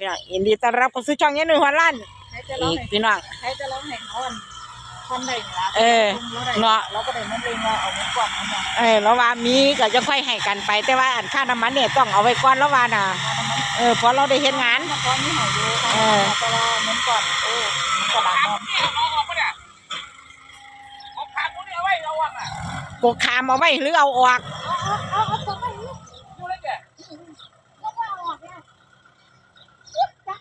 พี่น้องยินดีต้อนรับเข้าสู่ช่องยันหนุ่ยหัวล้านใครจะร้ออีงกให้พี่น้องใครจะร้องให้เขาอันทำได้เหรอเออเนาะ เราก็ได้มันเลยว่าเอาเงินก่อนมาหน่อยเออแล้วว่ามีก็จะค่อยให้กันไป แต่ว่าอันค่าน้ำมันเนี่ยต้องเอาไว้ก่อนแล้วว่าน่ะเออเพราะเราได้เฮ็ดงาน มาตอนนี้หายอยู่เออ แต่ว่าเงินก่อนโอ้กระดาษนอนกกขามเอาไว้หรือเอาออก เอาเอาตัวไปนี่แล้วก็เอาออกเนี่ยจ้ะ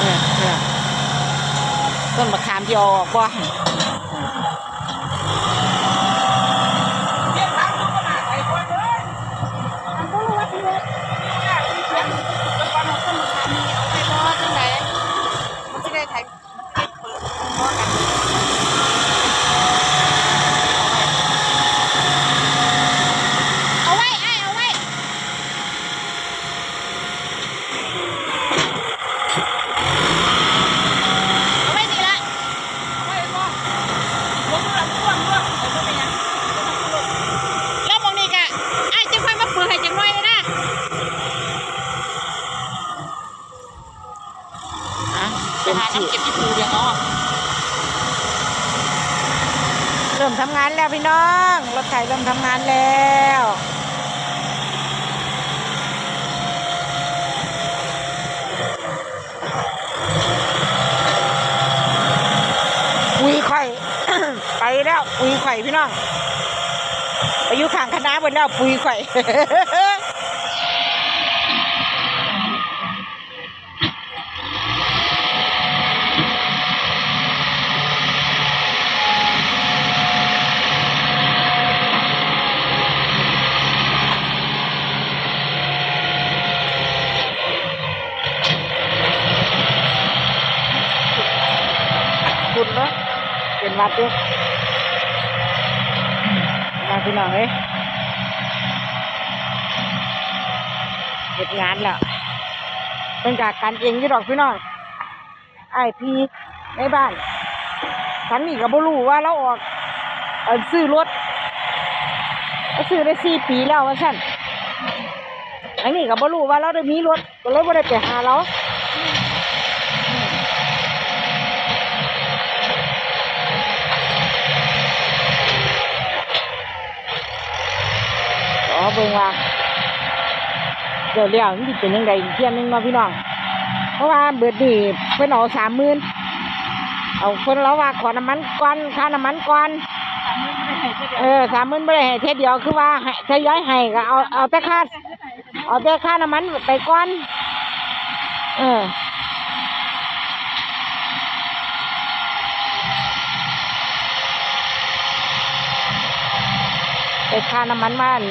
เออเออต้นมะขามที่เอาออกบ่ มันก็รู้ว่าที่เล็กเสียงแล้วก็เอาต้นมะขามนี่เอาไปรอจังไหนมันจะได้ถ่ายมันจะได้เปิดพอกันเอาไว้ไอ้เอาไว้ เอาไว้ดีละเอาไว้บ่ผมดูละพ่วงด้วยผมบ่เป็นหยังแล้วมองนี่กะไอ้จะค่อยมาเปิดให้จังหน่อยเลยนะ อะ ไป เต็ม หา ที่ น้ำเก็บที่ปูเดียวเนาะ เริ่ม ทำงานแล้วพี่น้อง รถไถเริ่มทำงานแล้วปุยไข่ไปแล้วปุยไข่พี่น้องไปอยู่ข้างคณะบนแล้วปุยไข่ คุณเนาะัดด้วยมาพี่น้องเอ้ยเหตุงานแล้วเป็นการกันเองที่ดอกพี่น้องไอพีในบ้านฉันนี่ก็บ่รู้ว่าเราออกเออซื้อรถเราซื้อได้สี่ปีแล้วว่าสั่นอันนี้ก็บ่รู้ว่าเราได้มีรถก็เลยบ่ได้ไปหาเรา อ๋อเบิ่งว่าเดี๋ยวเลี้ยวมันสิเป็นยังไงอีกเที่ยหนึงเนาะพี่น้อง เพราะว่าเบิดนี่เพิ่นเอาสามหมื่นเอาเพิ่นเราว่าขอน้ำมันก่อนค่าน้ำมันก่อนสามมื้อไม่ได้ให้เสียเดียวเออสามหมื่นไม่ได้ให้เทยเดียวคือว่าให้ทยอยให้ก็เอาเอาแต่ค่าเอาแต่ค่าน้ำมันไปก่อน เออไปค่าน้ำมันมาอั่น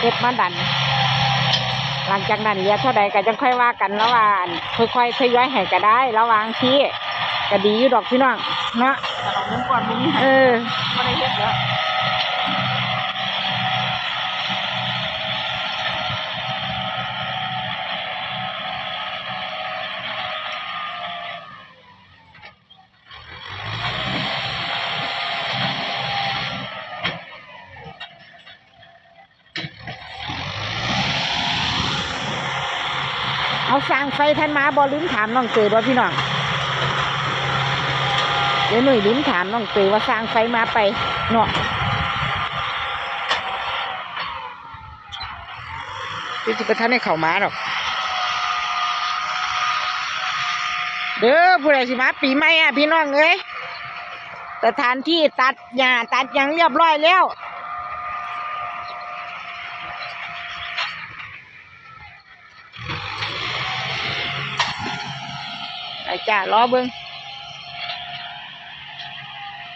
เฮ็ดมาดัน หลังจากนั้นเหลือเท่าใดก็จังค่อยว่ากันแล้วว่าอั่นค่อยๆทยอยให้ก็ได้ ระหวางที่ก็ดีอยู่ดอกพี่น้องเนาะแต่เราเงินก่อนมีเออไม่ได้เฮ็ดแล้ว เอาสร้างไฟท่านมาบอลืมถามน้องเตยบ่พี่น้องเดี๋ยวหนุ่ยลืมถามน้องเตยว่าสร้างไฟมาไปเนาะพี่จิประทานให้เข่ามาหรอกเด้อผู้ใดสิมาปีใหม่อะพี่น้องเอ้ยสถานที่ตัดหญ้าตัดยังเรียบร้อยแล้ว ไอ้จ้ารอเบิ้ง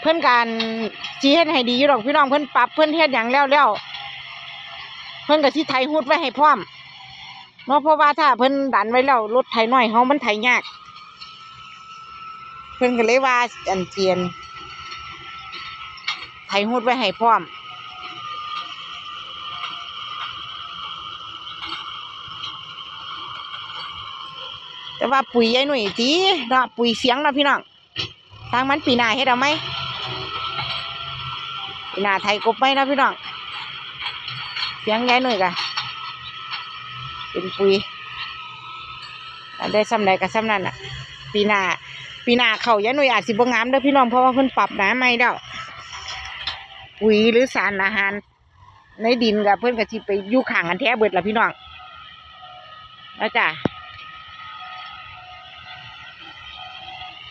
เพิ่อนการจีเฮ็ดให้ดีอยู่ดอกพี่น้องเพิ่อนปรับเพิ่อนเฮ็ดหยังแล้วแล้วเพิ่อนก็สิไถหุดไว้ให้พร้อมเนาะเพราะว่าถ้าเพิ่อนดันไว้แล้วรถไถน้อยเฮามันไถยาก เพิ่อนก็เลยว่าอันเจียนไถหุดไว้ให้พร้อม แต่ว่าปุ๋ยยายหนุ่ยตีเนาะปุ๋ยเสียงเนาะพี่น้องทางมันปีหน้าเฮ็ดเอาไหมปีหน้าไทยกบไหมนะพี่น้องเสียงยายหนุ่ยกะเป็นปุ๋ยได้ซ้ำใดกับซ้ำนั่นอะ ปีหน้าปีหน้าเขายายหนุ่ยอาจสิบงามเด้อพี่น้องเพราะว่าเพิ่นปรับน้ำใหม่แล้วปุ๋ยหรือสารอาหาร ในดินกับเพื่อนก็สิไปยู่ข้างกันแท้เบิดละพี่น้องแล้วจ้ะ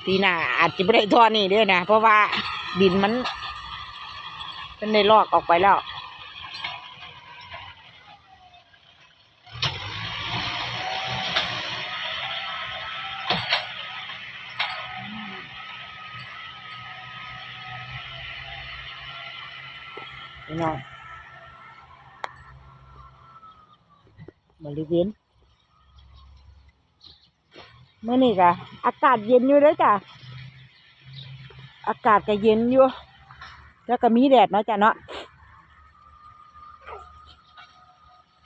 ปีหน้าอาจจะไม่ได้ทอนี่ด้วยนะเพราะว่าดินมันเป็นได้ลอกออกไปแล้วพี่น้องบริเวณ มื่อนี้กะอากาศเย็นอยู่เด้อจ้ะอากาศก็เย็นอยู่ แล้วก็มีแดดเนาะจ้ะเนาะ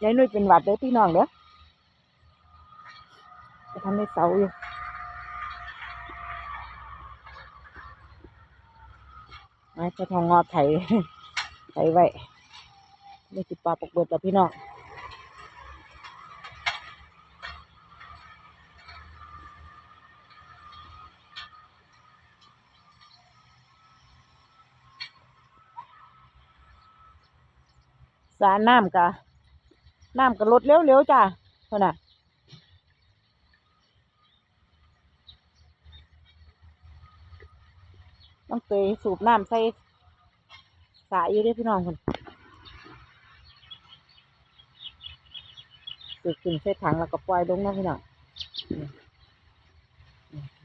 ยายนุ่ยเป็นหวัดเด้อพี่น้องเด้อจะทำให้เสาอยู่มาจะทองงอไถไถไว้ไม่สิปลาปกเบิดแล้วพี่น้อง สารน้ำกะน้ำกะลดเร็วๆจ้ะเท่าน่ะต้องเตยสูบน้ำใส่สายอยู่ด้อพี่น้องคนสูบขึ้นใส่ถังแล้วก็ปล่อยลงนะพี่น้องนี่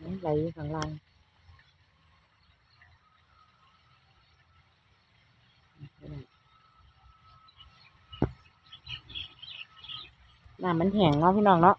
นี่ไหลข้างล่าง น้ำมันแห้งเนาะพี่น้องเนาะ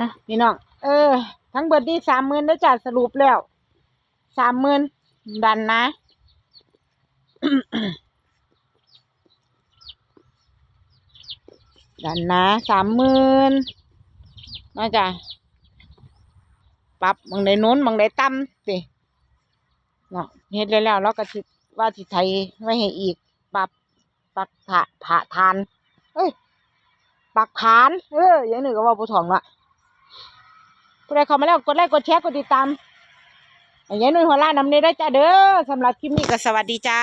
นะพี่น้อง เออ ทั้งเบิดนี่สามหมื่นแล้วจ้ะสรุปแล้วสามหมื่นดันนะดันนะสามหมื่นนะจ้ะปรับบางใดโน้นบางใดต่ำสิเนาะเฮ็ดแล้วแล้วเราก็สิว่าสิไทยไว้ให้อีกปรับปักผะผะทาน เอ้ยปักผาน เอออย่างหนึ่งก็ว่าผู้ถ่องละ ผู้ใดเข้ามาแล้วกดไลค์กดแชร์กดติดตามอย่างนี้นุ่นหัวล้านนำเนยได้จ้าเด้อสำหรับคลิปนี้ก็สวัสดีจ้า